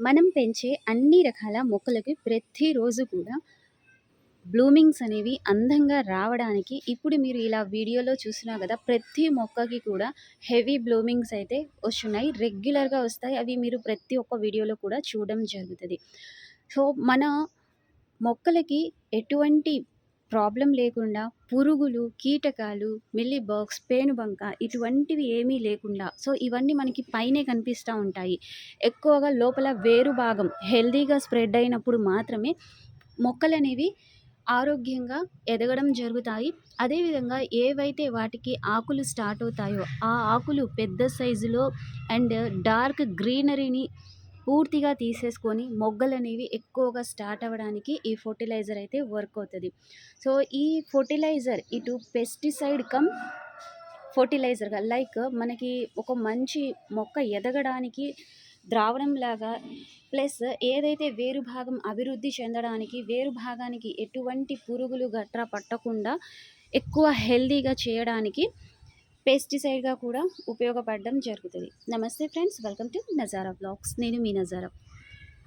మనం పెంచే అన్ని రకాల మొక్కలకి ప్రతిరోజు కూడా బ్లూమింగ్స్ అనేవి అందంగా రావడానికి ఇప్పుడు మీరు ఇలా వీడియోలో చూసినా కదా ప్రతి మొక్కకి కూడా హెవీ బ్లూమింగ్స్ అయితే వస్తున్నాయి. రెగ్యులర్గా వస్తాయి. అవి మీరు ప్రతి ఒక్క వీడియోలో కూడా చూడడం జరుగుతుంది. సో మన మొక్కలకి ఎటువంటి ప్రాబ్లం లేకుండా పురుగులు కీటకాలు మిల్లీ బాక్స్ పేనుబంక ఇటువంటివి ఏమీ లేకుండా సో ఇవన్నీ మనకి పైనే కనిపిస్తూ ఉంటాయి. ఎక్కువగా లోపల వేరు భాగం హెల్దీగా స్ప్రెడ్ అయినప్పుడు మాత్రమే మొక్కలు అనేవి ఆరోగ్యంగా ఎదగడం జరుగుతాయి. అదేవిధంగా ఏవైతే వాటికి ఆకులు స్టార్ట్ అవుతాయో ఆ ఆకులు పెద్ద సైజులో అండ్ డార్క్ గ్రీనరీని పూర్తిగా తీసేసుకొని మొగ్గలు అనేవి ఎక్కువగా స్టార్ట్ అవ్వడానికి ఈ ఫర్టిలైజర్ అయితే వర్క్ అవుతుంది. సో ఈ ఫర్టిలైజర్ ఇటు పెస్టిసైడ్ కమ్ ఫర్టిలైజర్గా లైక్ మనకి ఒక మంచి మొక్క ఎదగడానికి ద్రావణం లాగా ప్లస్ ఏదైతే వేరు భాగం అభివృద్ధి చెందడానికి వేరు భాగానికి ఎటువంటి పురుగులు గట్రా పట్టకుండా ఎక్కువ హెల్దీగా చేయడానికి పెస్టిసైడ్గా కూడా ఉపయోగపడడం జరుగుతుంది. నమస్తే friends welcome to Nazara blogs నేను మీ నజారా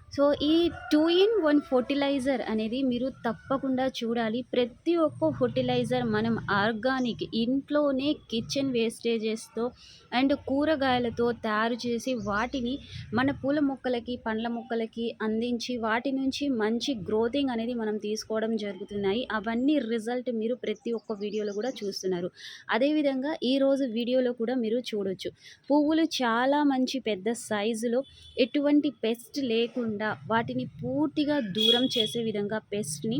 సో ఈ టూ ఇన్ వన్ ఫర్టిలైజర్ అనేది మీరు తప్పకుండా చూడాలి. ప్రతి ఒక్క ఫర్టిలైజర్ మనం ఆర్గానిక్ ఇంట్లోనే కిచెన్ వేస్టేజెస్తో అండ్ కూరగాయలతో తయారు చేసి వాటిని మన పూల మొక్కలకి పండ్ల మొక్కలకి అందించి వాటి నుంచి మంచి గ్రోతింగ్ అనేది మనం తీసుకోవడం జరుగుతున్నాయి. అవన్నీ రిజల్ట్ మీరు ప్రతి ఒక్క వీడియోలో కూడా చూస్తున్నారు. అదేవిధంగా ఈరోజు వీడియోలో కూడా మీరు చూడొచ్చు. పువ్వులు చాలా మంచి పెద్ద సైజులో ఎటువంటి పెస్ట్ లేకుండా కాకుండా వాటిని పూర్తిగా దూరం చేసే విధంగా పెస్ట్ని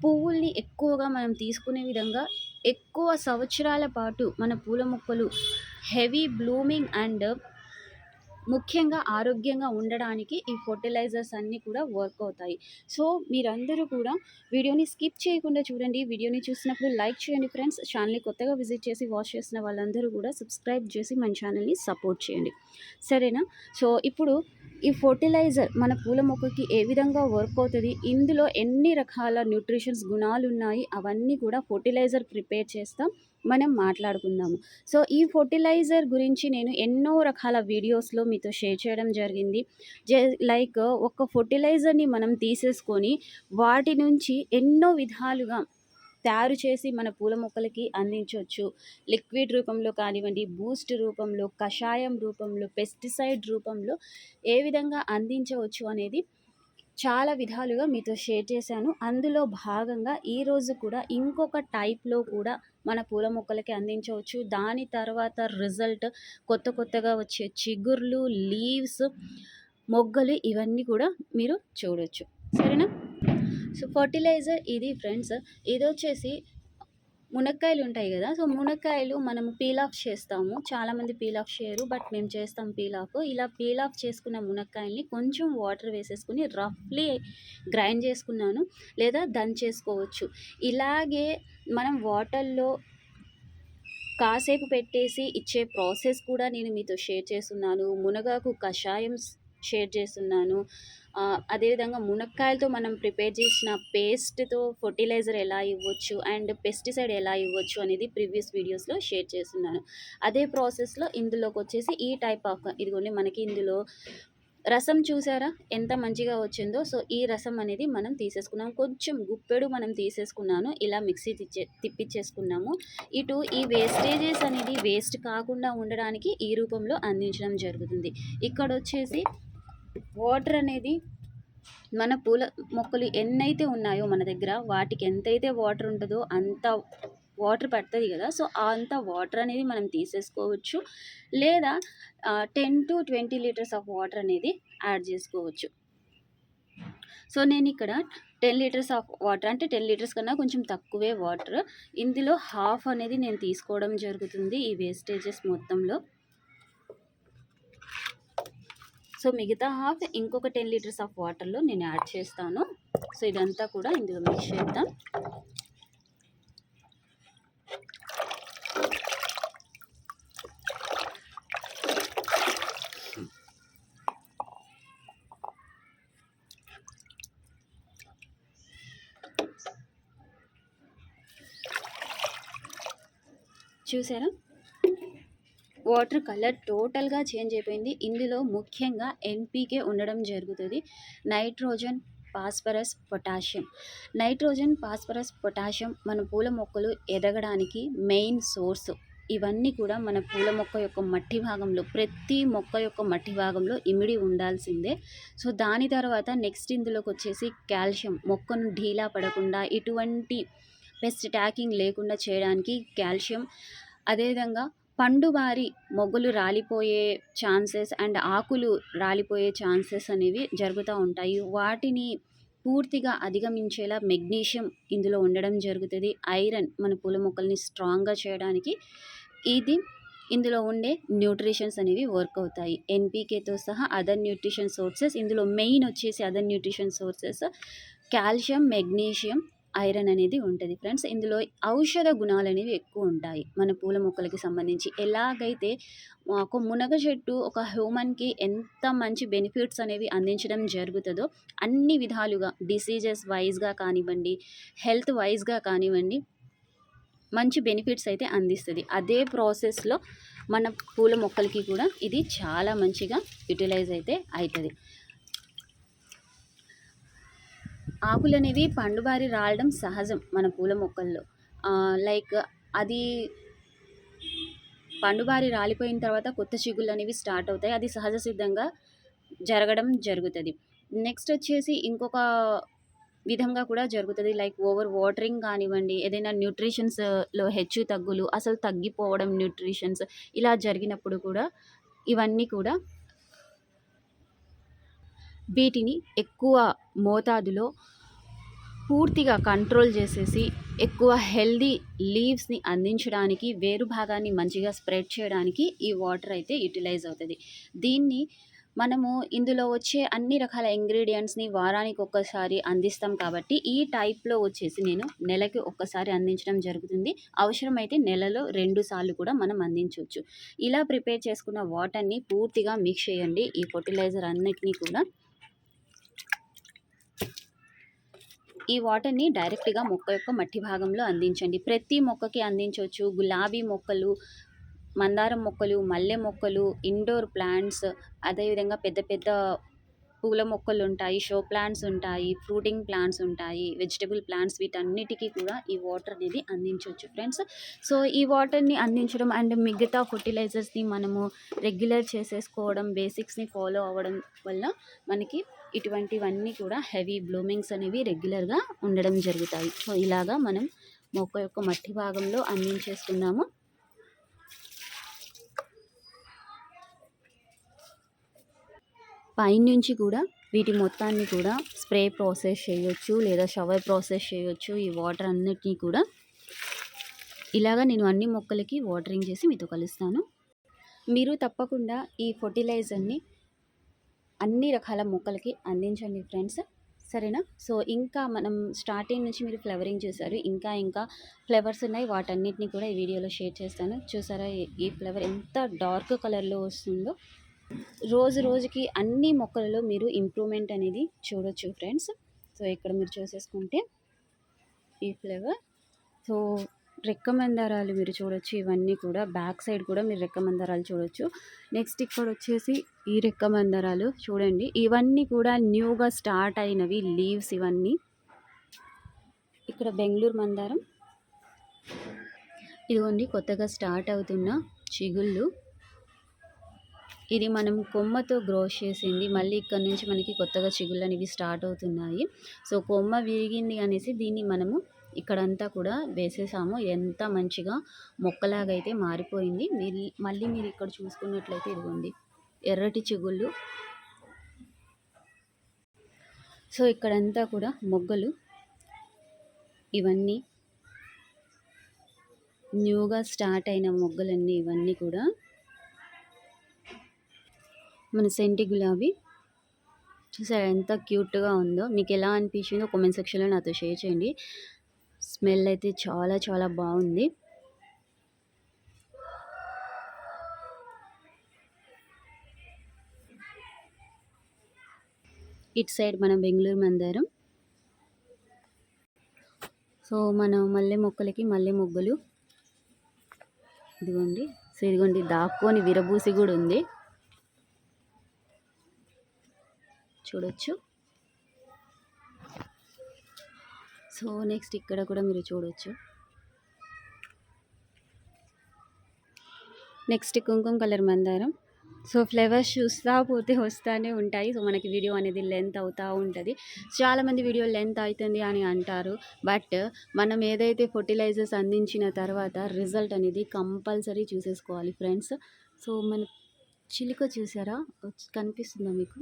పువ్వుల్ని ఎక్కువగా మనం తీసుకునే విధంగా ఎక్కువ సంవత్సరాల పాటు మన పూల మొక్కలు హెవీ బ్లూమింగ్ అండ్ ముఖ్యంగా ఆరోగ్యంగా ఉండడానికి ఈ ఫర్టిలైజర్స్ అన్నీ కూడా వర్క్ అవుతాయి. సో మీరందరూ కూడా వీడియోని స్కిప్ చేయకుండా చూడండి. వీడియోని చూసినప్పుడు లైక్ చేయండి ఫ్రెండ్స్. ఛానల్ని కొత్తగా విజిట్ చేసి వాచ్ చేసిన వాళ్ళందరూ కూడా సబ్స్క్రైబ్ చేసి మన ఛానల్ని సపోర్ట్ చేయండి. సరేనా? సో ఇప్పుడు ఈ ఫర్టిలైజర్ మన పూల మొక్కకి ఏ విధంగా వర్క్ అవుతుంది? ఇందులో ఎన్ని రకాల న్యూట్రిషన్స్ గుణాలు ఉన్నాయి అవన్నీ కూడా ఫర్టిలైజర్ ప్రిపేర్ చేస్తాం. మనం మాట్లాడుకుందాము. సో ఈ ఫర్టిలైజర్ గురించి నేను ఎన్నో రకాల వీడియోస్లో మీతో షేర్ చేయడం జరిగింది. జే లైక్ ఒక ఫర్టిలైజర్ని మనం తీసేసుకొని వాటి నుంచి ఎన్నో విధాలుగా తయారు చేసి మన పూల మొక్కలకి అందించవచ్చు లిక్విడ్ రూపంలో కానివ్వండి బూస్ట్ రూపంలో కషాయం రూపంలో పెస్టిసైడ్ రూపంలో ఏ విధంగా అందించవచ్చు అనేది చాలా విధాలుగా మీతో షేర్ చేశాను. అందులో భాగంగా ఈరోజు కూడా ఇంకొక టైప్లో కూడా మన పూల మొక్కలకి అందించవచ్చు. దాని తర్వాత రిజల్ట్ కొత్త కొత్తగా వచ్చే చిగుర్లు లీవ్స్ మొగ్గలు ఇవన్నీ కూడా మీరు చూడొచ్చు. సరేనా? సో ఫర్టిలైజర్ ఇది ఫ్రెండ్స్ ఇది వచ్చేసి మునక్కాయలు ఉంటాయి కదా సో మునక్కాయలు మనం పీల్ ఆఫ్ చేస్తాము. చాలామంది పీల్ ఆఫ్ చేయరు బట్ మేము చేస్తాం పీల్ ఆఫ్. ఇలా పీల్ ఆఫ్ చేసుకున్న మునక్కాయల్ని కొంచెం వాటర్ వేసేసుకుని రఫ్లీ గ్రైండ్ చేసుకున్నాను లేదా దంచేసుకోవచ్చు ఇలాగే మనం వాటర్లో కాసేపు పెట్టేసి ఇచ్చే ప్రాసెస్ కూడా నేను మీతో షేర్ చేస్తున్నాను. మునగాకు కషాయం షేర్ చేస్తున్నాను. అదేవిధంగా మునక్కాయలతో మనం ప్రిపేర్ చేసిన పేస్ట్తో ఫర్టిలైజర్ ఎలా ఇవ్వచ్చు అండ్ పెస్టిసైడ్ ఎలా ఇవ్వచ్చు అనేది ప్రీవియస్ వీడియోస్లో షేర్ చేస్తున్నాను. అదే ప్రాసెస్లో ఇందులోకి వచ్చేసి ఈ టైప్ ఆఫ్ ఇదిగోండి మనకి ఇందులో రసం చూసారా? ఎంత మంచిగా వచ్చిందో. సో ఈ రసం అనేది మనం తీసేసుకున్నాం. కొంచెం గుప్పెడు మనం తీసేసుకున్నాను. ఇలా మిక్సీ తిచ్చే తిప్పించేసుకున్నాము ఇటు ఈ వేస్టేజెస్ అనేది వేస్ట్ కాకుండా ఉండడానికి ఈ రూపంలో అందించడం జరుగుతుంది. ఇక్కడ వచ్చేసి వాటర్ అనేది మన పూల మొక్కలు ఎన్నైతే ఉన్నాయో మన దగ్గర వాటికి ఎంతైతే వాటర్ ఉంటుందో అంత వాటర్ పడుతుంది కదా. సో అంత వాటర్ అనేది మనం తీసేసుకోవచ్చు. లేదా ten to twenty litres of water అనేది యాడ్ చేసుకోవచ్చు. సో నేను ఇక్కడ టెన్ లీటర్స్ ఆఫ్ వాటర్ అంటే టెన్ లీటర్స్ కన్నా కొంచెం తక్కువే వాటర్. ఇందులో హాఫ్ అనేది నేను తీసుకోవడం జరుగుతుంది ఈ వేస్టేజెస్ మొత్తంలో. సో మిగతా హాఫ్ ఇంకొక టెన్ లీటర్స్ ఆఫ్ వాటర్లో నేను యాడ్ చేస్తాను. సో ఇదంతా కూడా ఇందులో మిక్స్ చేద్దాం. చూసారా? వాటర్ కలర్ టోటల్గా చేంజ్ అయిపోయింది. ఇందులో ముఖ్యంగా ఎన్పీకే ఉండడం జరుగుతుంది. Nitrogen phosphorus potassium. Nitrogen phosphorus potassium మన పూల మొక్కలు ఎదగడానికి మెయిన్ సోర్స్. ఇవన్నీ కూడా మన పూల మొక్క యొక్క మట్టి భాగంలో ప్రతి మొక్క యొక్క మట్టి భాగంలో ఇమిడి ఉండాల్సిందే. సో దాని తర్వాత నెక్స్ట్ ఇందులోకి వచ్చేసి కాల్షియం. మొక్కను ఢీలా పడకుండా ఇటువంటి పెస్ట్ ట్యాకింగ్ లేకుండా చేయడానికి కాల్షియం. అదేవిధంగా పండువారి మొగ్గలు రాలిపోయే ఛాన్సెస్ అండ్ ఆకులు రాలిపోయే ఛాన్సెస్ అనేవి జరుగుతూ ఉంటాయి. వాటిని పూర్తిగా అధిగమించేలా మెగ్నీషియం ఇందులో ఉండడం జరుగుతుంది. ఐరన్ మన పూల మొక్కల్ని స్ట్రాంగ్గా చేయడానికి ఇది ఇందులో ఉండే న్యూట్రిషన్స్ అనేవి వర్క్ అవుతాయి. ఎన్పీకేతో సహా అదర్ న్యూట్రిషన్ సోర్సెస్ ఇందులో మెయిన్ వచ్చేసి other nutrition sources calcium magnesium iron అనేది ఉంటుంది. ఫ్రెండ్స్ ఇందులో ఔషధ గుణాలు అనేవి ఎక్కువ ఉంటాయి. మన పూల మొక్కలకి సంబంధించి ఎలాగైతే ఒక మునగ చెట్టు ఒక హ్యూమన్కి ఎంత మంచి బెనిఫిట్స్ అనేవి అందించడం జరుగుతుందో అన్ని విధాలుగా డిసీజెస్ వైజ్గా కానివ్వండి హెల్త్ వైజ్గా కానివ్వండి మంచి బెనిఫిట్స్ అయితే అందిస్తుంది. అదే ప్రాసెస్లో మన పూల మొక్కలకి కూడా ఇది చాలా మంచిగా యూటిలైజ్ అయితే అవుతుంది ఆకులు అనేవి పండుబారి రాలడం సహజం మన పూల మొక్కల్లో. లైక్ అది పండుబారి రాలిపోయిన తర్వాత కొత్త చిగుళ్ళు అనేవి స్టార్ట్ అవుతాయి. అది సహజ సిద్ధంగా జరగడం జరుగుతుంది. నెక్స్ట్ వచ్చేసి ఇంకొక విధంగా కూడా జరుగుతుంది. లైక్ ఓవర్ వాటరింగ్ కానివ్వండి ఏదైనా న్యూట్రిషన్స్లో హెచ్చు తగ్గులు అసలు తగ్గిపోవడం న్యూట్రిషన్స్ ఇలా జరిగినప్పుడు కూడా ఇవన్నీ కూడా వీటిని ఎక్కువ మోతాదులో పూర్తిగా కంట్రోల్ చేసేసి ఎక్కువ హెల్దీ లీవ్స్ని అందించడానికి వేరు భాగాన్ని మంచిగా స్ప్రెడ్ చేయడానికి ఈ వాటర్ అయితే యూటిలైజ్ అవుతుంది. దీన్ని మనము ఇందులో వచ్చే అన్ని రకాల ఇంగ్రీడియంట్స్ని వారానికి ఒక్కసారి అందిస్తాం కాబట్టి ఈ టైప్లో వచ్చేసి నేను నెలకి ఒక్కసారి అందించడం జరుగుతుంది. అవసరమైతే నెలలో రెండు సార్లు కూడా మనం అందించవచ్చు ఇలా ప్రిపేర్ చేసుకున్న వాటర్ని పూర్తిగా మిక్స్ చేయండి. ఈ ఫర్టిలైజర్ అన్నిటినీ కూడా ఈ వాటర్ని డైరెక్ట్గా మొక్క యొక్క మట్టి భాగంలో అందించండి. ప్రతి మొక్కకి అందించవచ్చు గులాబీ మొక్కలు మందారం మొక్కలు మల్లె మొక్కలు ఇండోర్ ప్లాంట్స్ అదేవిధంగా పెద్ద పెద్ద పూల మొక్కలు ఉంటాయి షో ప్లాంట్స్ ఉంటాయి ఫ్రూటింగ్ ప్లాంట్స్ ఉంటాయి వెజిటబుల్ ప్లాంట్స్ వీటన్నిటికీ కూడా ఈ వాటర్ అనేది అందించవచ్చు ఫ్రెండ్స్. సో ఈ వాటర్ని అందించడం అండ్ మిగతా ఫర్టిలైజర్స్ని మనము రెగ్యులర్ చేసేసుకోవడం బేసిక్స్ని ఫాలో అవ్వడం వల్ల మనకి ఇటువంటివన్నీ కూడా హెవీ బ్లూమింగ్స్ అనేవి రెగ్యులర్గా ఉండడం జరుగుతాయి. సో ఇలాగా మనం మొక్క యొక్క మట్టి భాగంలో అందించేస్తున్నాము. పైనుంచి కూడా వీటి మొత్తాన్ని కూడా స్ప్రే ప్రాసెస్ చేయొచ్చు లేదా షవర్ ప్రాసెస్ చేయొచ్చు. ఈ వాటర్ అన్నిటినీ కూడా ఇలాగా నేను అన్ని మొక్కలకి వాటరింగ్ చేసి మీతో కలుస్తాను. మీరు తప్పకుండా ఈ ఫర్టిలైజర్ని అన్ని రకాల మొక్కలకి అందించండి ఫ్రెండ్స్. సరేనా? సో ఇంకా మనం స్టార్టింగ్ నుంచి మీరు ఫ్లవరింగ్ చూసారు ఇంకా ఇంకా ఫ్లవర్స్ ఉన్నాయి. వాటన్నిటిని కూడా ఈ వీడియోలో షేర్ చేస్తాను. చూసారా? ఈ ఫ్లవర్ ఎంత డార్క్ కలర్లో వస్తుందో. రోజు రోజుకి అన్ని మొక్కలలో మీరు ఇంప్రూవ్మెంట్ అనేది చూడొచ్చు ఫ్రెండ్స్. సో ఇక్కడ మీరు చూసేసుకుంటే ఈ ఫ్లేవర్. సో రెక్కమందారాలు మీరు చూడొచ్చు. ఇవన్నీ కూడా బ్యాక్ సైడ్ కూడా మీరు రెక్కమందారాలు చూడొచ్చు. నెక్స్ట్ ఇక్కడ వచ్చేసి ఈ రెక్కమందారాలు చూడండి. ఇవన్నీ కూడా న్యూగా స్టార్ట్ అయినవి లీవ్స్ ఇవన్నీ. ఇక్కడ బెంగళూరు మందారం. ఇదిగోండి కొత్తగా స్టార్ట్ అవుతున్న చిగుళ్ళు. ఇది మనం కొమ్మతో గ్రో చేసింది. మళ్ళీ ఇక్కడ నుంచి మనకి కొత్తగా చిగుళ్ళు అనేవి స్టార్ట్ అవుతున్నాయి. సో కొమ్మ విరిగింది అనేసి దీన్ని మనము ఇక్కడంతా కూడా వేసేసాము. ఎంత మంచిగా మొక్కలాగా అయితే మారిపోయింది మళ్ళీ మీరు ఇక్కడ చూసుకున్నట్లయితే ఇదిగోండి. ఎర్రటి చిగుళ్ళు. సో ఇక్కడంతా కూడా మొగ్గలు. ఇవన్నీ న్యూగా స్టార్ట్ అయిన మొగ్గలన్నీ ఇవన్నీ కూడా మన సెంటి గులాబీ. చూసారా ఎంత క్యూట్గా ఉందో. మీకు ఎలా అనిపించిందో కామెంట్ సెక్షన్లో నాతో షేర్ చేయండి. స్మెల్ అయితే చాలా చాలా బాగుంది. ఇటు సైడ్ మన బెంగళూరు మందారం. సో మన మల్లె మొక్కలకి మల్లె మొగ్గలు. ఇదిగోండి. సో ఇదిగోండి దాక్కొని విరబూసి కూడా ఉంది. చూడొచ్చు. సో నెక్స్ట్ ఇక్కడ కూడా మీరు చూడవచ్చు నెక్స్ట్ కుంకుమ కలర్ మందారం. సో ఫ్లేవర్స్ చూస్తూ పోతే వస్తూనే ఉంటాయి. సో మనకి వీడియో అనేది లెంత్ అవుతూ ఉంటుంది. చాలామంది వీడియో లెంత్ అవుతుంది అని అంటారు. బట్ మనం ఏదైతే ఫర్టిలైజర్స్ అందించిన తర్వాత రిజల్ట్ అనేది కంపల్సరీ చూసేసుకోవాలి ఫ్రెండ్స్. సో మన చిలుక చూసారా? కనిపిస్తుందా మీకు?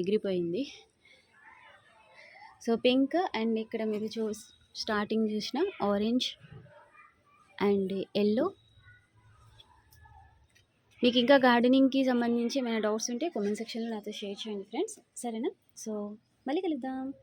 ఎగిరిపోయింది. సో పింక్ అండ్ ఇక్కడ మీరు చూ స్టార్టింగ్ చూసిన ఆరెంజ్ అండ్ ఎల్లో. మీకు ఇంకా గార్డెనింగ్కి సంబంధించి ఏమైనా డౌట్స్ ఉంటే కామెంట్ సెక్షన్లో నాతో షేర్ చేయండి ఫ్రెండ్స్. సరేనా? సో మళ్ళీ కలుద్దాం.